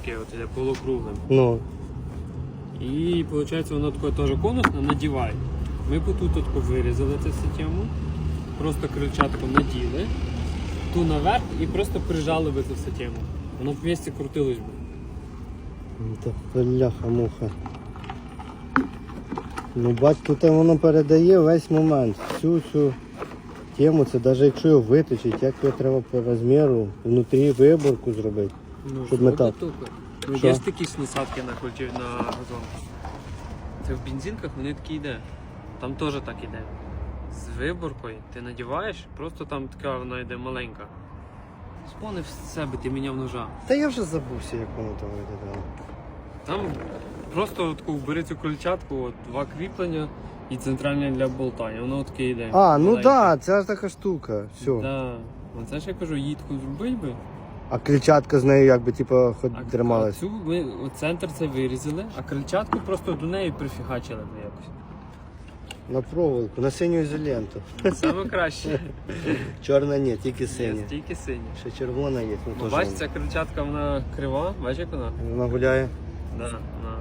таке от іде полукруглим. Ну. І виходить, воно таке теж конусне надіває. Ми по тут таку вирізали цю систему, просто крильчатку наділи, ту наверх і просто прижали би цю систему. Воно б в місці крутилось би. Ну, Та бляха-муха. Ну, бач, тут воно передає весь момент. Всю цю тему, це навіть якщо його виточить, як його треба по розміру, внутрі виборку зробити. Ну, Щоб що метал. тупо? Ну, Що? є ж такі ж насадки на культив на газон. Це в бензинках вони такі йде. Там теж так іде. З виборкою ти надіваєш, просто там така вона йде маленька. Спомни в себе, ти міняв ножа. Та я вже забувся, як воно там виглядало. Там просто таку бери цю крильчатку, от, два кріплення і центральне для болта. І воно таке йде. А, ну так, да, це ж така штука. Все. Да. Оце ж я кажу, її таку зробить би. А клітчатка з нею якби типу, хоч А, трималась. цю ми от центр це вирізали, а крильчатку просто до неї прифігачили би якось. На проволоку, на синю ізоленту. Саме краще. Чорна ні, тільки синя. Тільки синя. Ще червона є, ну Ну, теж. Бачиш, ця крильчатка вона крива, бачиш як вона? Вона гуляє. Да, вона